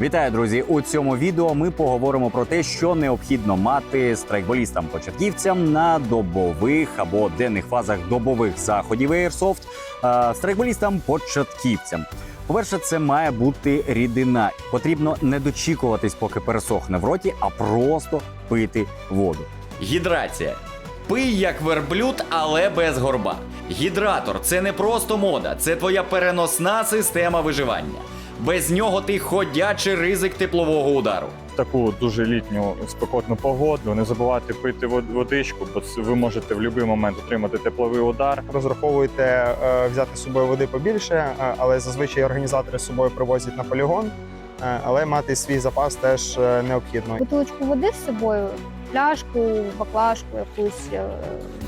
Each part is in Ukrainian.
Вітаю, друзі! У цьому відео ми поговоримо про те, що необхідно мати страйкболістам-початківцям на добових або денних фазах добових заходів Airsoft, страйкболістам-початківцям. По-перше, це має бути рідина. Потрібно не дочікуватись, поки пересохне в роті, а просто пити воду. Гідрація. Пий як верблюд, але без горба. Гідратор це не просто мода, це твоя переносна система виживання. Без нього ти ходячий ризик теплового удару. таку дуже літню спекотну погоду. Не забувайте пити вод- водичку, бо ви можете в будь-який момент отримати тепловий удар. розраховуєте е, взяти з собою води побільше, е, але зазвичай організатори з собою привозять на полігон. Е, Але мати свій запас теж необхідно. бутилочку води з собою, пляшку, баклажку якусь,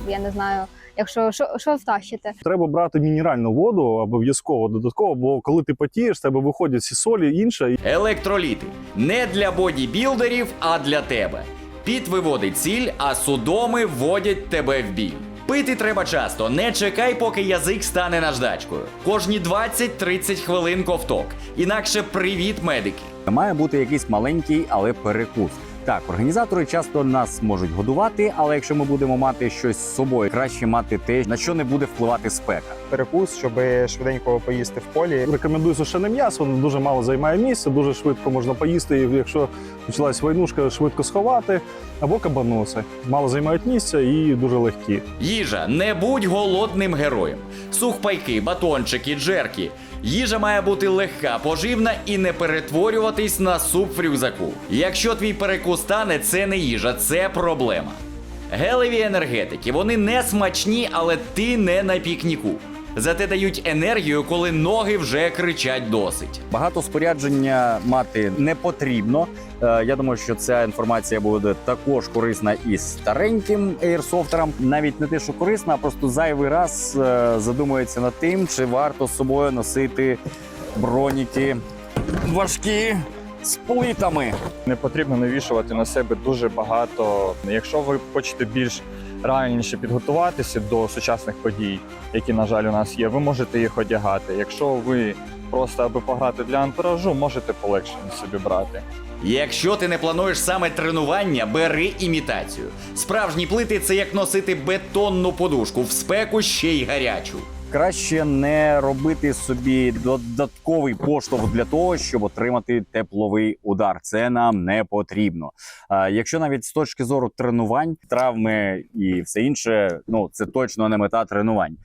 я не знаю, якщо що, що втащите. Треба брати мінеральну воду обов'язково додатково, бо коли ти потієш, з тебе виходять всі солі інше. Електроліти не для бодібілдерів, а для тебе. Піт виводить сіль, а судоми вводять тебе в бій. Пити треба часто, не чекай, поки язик стане наждачкою. Кожні 20-30 хвилин ковток. Інакше привіт, медики. Має бути якийсь маленький, але перекус. Так, організатори часто нас можуть годувати, але якщо ми будемо мати щось з собою, краще мати те, на що не буде впливати спека. Перекус, щоб швиденько поїсти в полі. Рекомендую сушене м'ясо, воно дуже мало займає місця, дуже швидко можна поїсти. І якщо почалась войнушка, швидко сховати або кабаноси. Мало займають місця і дуже легкі. Їжа, не будь голодним героєм. Сухпайки, батончики, джерки. Їжа має бути легка, поживна і не перетворюватись на суп в рюкзаку. Якщо твій перекус стане, це не їжа, це проблема. Гелеві енергетики, вони не смачні, але ти не на пікніку. Зате дають енергію, коли ноги вже кричать досить. Багато спорядження мати не потрібно. Е, Я думаю, що ця інформація буде також корисна і стареньким ейрсофтерам. Навіть не те, що корисна, а просто зайвий раз е, задумується над тим, чи варто з собою носити броніки важкі з плитами. Не потрібно навішувати на себе дуже багато. Якщо ви хочете більш реальніше підготуватися до сучасних подій, які, на жаль, у нас є, ви можете їх одягати. Якщо ви просто аби пограти для антуражу, можете полегшення собі брати. Якщо ти не плануєш саме тренування, бери імітацію. Справжні плити це як носити бетонну подушку в спеку ще й гарячу. Краще не робити собі додатковий поштовх для того, щоб отримати тепловий удар. Це нам не потрібно. Якщо навіть з точки зору тренувань, травми і все інше, ну це точно не мета тренувань.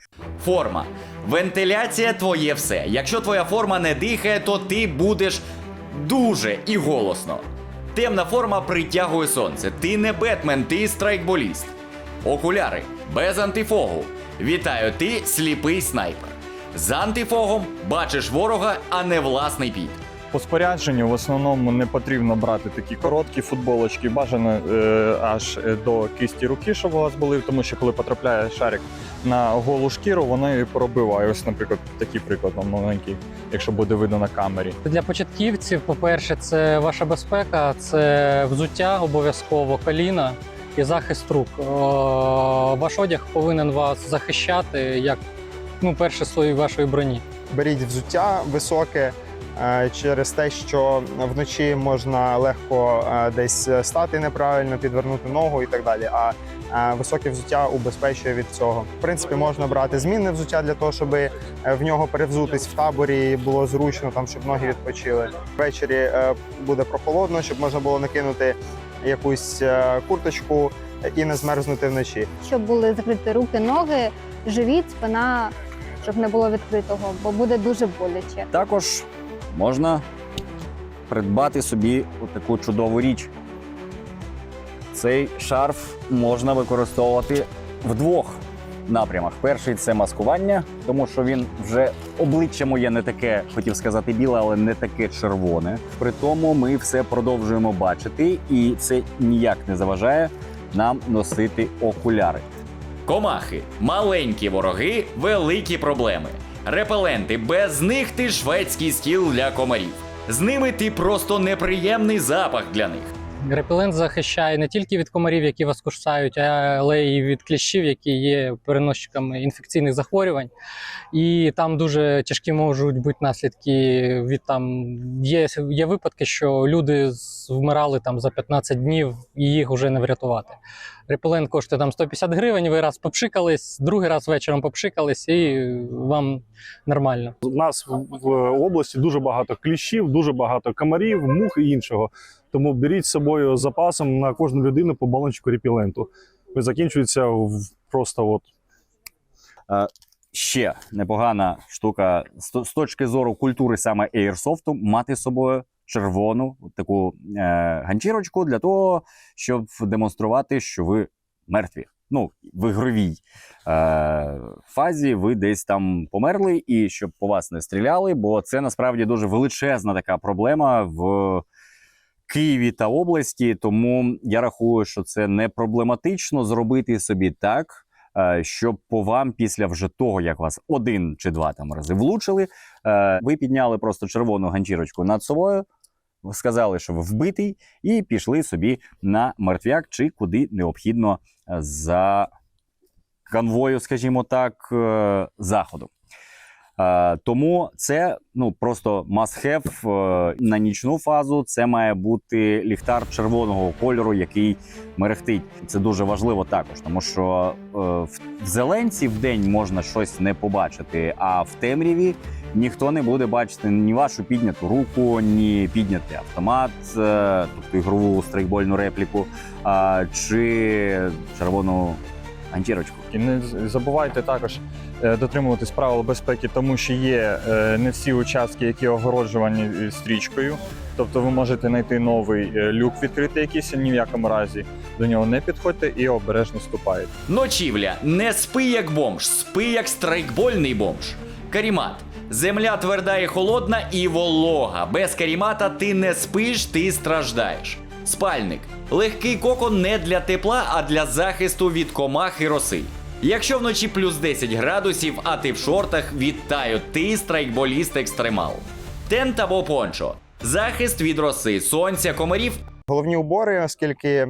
Форма. Вентиляція твоє все. Якщо твоя форма не дихає, то ти будеш дуже і голосно. Темна форма притягує сонце. Ти не Бетмен, ти страйкболіст. Окуляри без антифогу. Вітаю, ти сліпий снайпер. З антифогом бачиш ворога, а не власний піт. По спорядженню в основному не потрібно брати такі короткі футболочки, бажано е, аж е, до кисті руки, щоб у вас були, тому що коли потрапляє шарик на голу шкіру, воно її пробиває. Ось, наприклад, такий приклад вам маленький, якщо буде видно на камері. Для початківців, по-перше, це ваша безпека, це взуття обов'язково, коліна і захист рук. Е, Ваш одяг повинен вас захищати як ну, перше слої вашої броні. Беріть взуття високе е, через те, що вночі можна легко е, десь стати неправильно, підвернути ногу і так далі. А високе взуття убезпечує від цього. В принципі, можна брати змінне взуття для того, щоб в нього перевзутись в таборі було зручно, там щоб ноги відпочили. Ввечері буде прохолодно, щоб можна було накинути якусь е, курточку і не змерзнути вночі. Щоб були закриті руки, ноги, живіт, спина, щоб не було відкритого, бо буде дуже боляче. Також можна придбати собі таку чудову річ. Цей шарф можна використовувати в двох напрямах. Перший це маскування, тому що він вже обличчя моє не таке, хотів сказати, біле, але не таке червоне. При тому ми все продовжуємо бачити, і це ніяк не заважає нам носити окуляри. Комахи, маленькі вороги, великі проблеми. Репеленти, без них ти шведський стіл для комарів. З ними ти просто неприємний запах для них. Репелент захищає не тільки від комарів, які вас кусають, але й від кліщів, які є переносчиками інфекційних захворювань. І там дуже тяжкі можуть бути наслідки від там. Є, є випадки, що люди вмирали там за 15 днів і їх вже не врятувати. Репелент коштує там 150 гривень, ви раз попшикались, другий раз вечором попшикались, і вам нормально. У нас в, в області дуже багато кліщів, дуже багато комарів, мух і іншого. Тому беріть з собою запасом на кожну людину по балончику репіленту. Ви закінчується просто от Ще непогана штука з, з точки зору культури саме Airsoft, мати з собою червону таку е, ганчірочку для того, щоб демонструвати, що ви мертві. Ну, в ігровій е, фазі ви десь там померли, і щоб по вас не стріляли, бо це насправді дуже величезна така проблема в Києві та області. Тому я рахую, що це не проблематично зробити собі так, щоб по вам після вже того, як вас один чи два там рази влучили, е, ви підняли просто червону ганчірочку над собою, сказали, що ви вбитий, і пішли собі на мертвяк чи куди необхідно е, за конвою, скажімо так, е, заходу. Е, Тому це ну просто must have е, на нічну фазу. Це має бути ліхтар червоного кольору, який мерехтить. Це дуже важливо також, тому що е, в зеленці в день можна щось не побачити, а в темряві ніхто не буде бачити ні вашу підняту руку, ні піднятий автомат, тобто ігрову страйкбольну репліку, чи червону ганчірочку. І не забувайте також дотримуватись правил безпеки, тому що є е, не всі участки, які огороджувані е, стрічкою. Тобто ви можете знайти новий е, люк відкритий якийсь, ні в якому разі до нього не підходьте і обережно ступайте. Ночівля. Не спи як бомж, спи як страйкбольний бомж. Карімат. Земля тверда і холодна і волога. Без карімата ти не спиш, ти страждаєш. Спальник. Легкий кокон не для тепла, а для захисту від комах і роси. Якщо вночі плюс 10 градусів, а ти в шортах, вітаю, ти страйкболіст екстремал. Тент або пончо. Захист від роси, сонця, комарів Головні убори, оскільки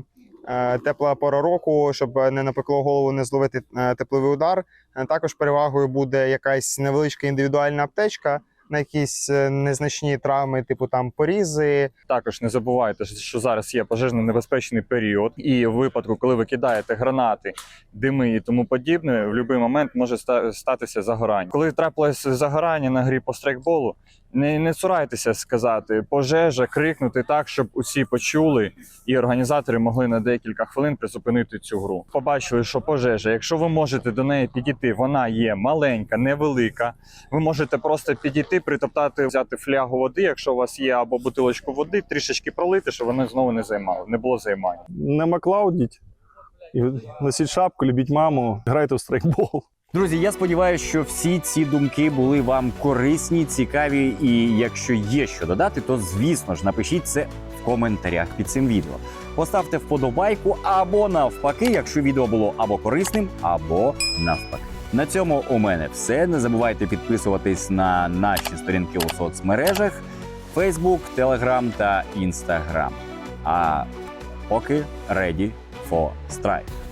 е, тепла пора року, щоб не напекло голову, не зловити е, тепловий удар. Е, Також перевагою буде якась невеличка індивідуальна аптечка на якісь е, незначні травми, типу там порізи, Також не забувайте, що зараз є пожежно-небезпечний період, і в випадку, коли ви кидаєте гранати, дими і тому подібне, в будь-який момент може статися загорання. Коли трапилось загорання на грі по страйкболу, не, не цурайтеся сказати пожежа, крикнути так, щоб усі почули, і організатори могли на декілька хвилин призупинити цю гру. Побачили, що пожежа, якщо ви можете до неї підійти, вона є маленька, невелика. Ви можете просто підійти, притоптати, взяти флягу води, якщо у вас є, або бутилочку води, трішечки пролити, щоб вони знову не займали, не було займання. не маклаудіть, носіть шапку, любіть маму, грайте в страйкбол. Друзі, я сподіваюся, що всі ці думки були вам корисні, цікаві. І якщо є що додати, то звісно ж напишіть це в коментарях під цим відео. Поставте вподобайку або навпаки, якщо відео було або корисним, або навпаки. На цьому у мене все. Не забувайте підписуватись на наші сторінки у соцмережах: Facebook, Telegram та Instagram. А поки ready for strike.